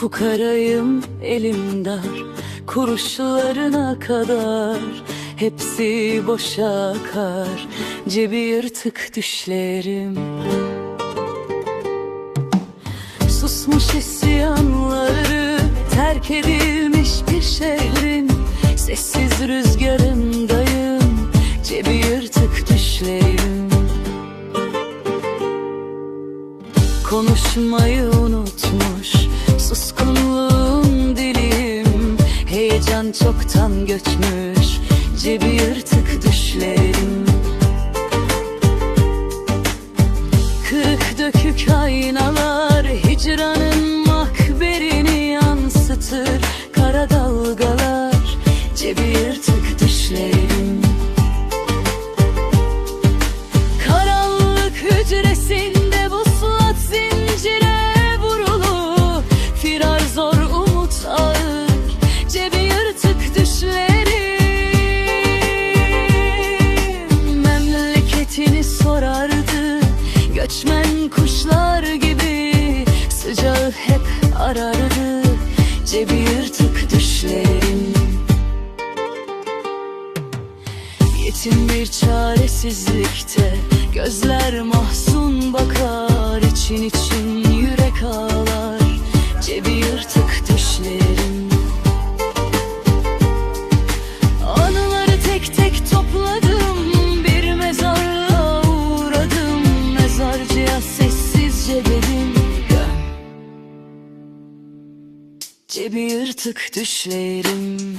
Fukarayım elim dar Kuruşlarına kadar Hepsi boşa akar Cebi yırtık düşlerim. Susmuş isyanları Terk edilmiş bir şehrin Sessiz rüzgarındayım Cebi yırtık düşlerim. Konuşmayı unutmuş Çoktan göçmüş Cebi yırtık düşlerim Kırık dökük aynalar Hicranın arardı Cebi yırtık düşlerim. Yetim bir çaresizlikte Gözler mahzun bakar için için yürek ağlar. Cebi yırtık Göm Cebi yırtık düşlerim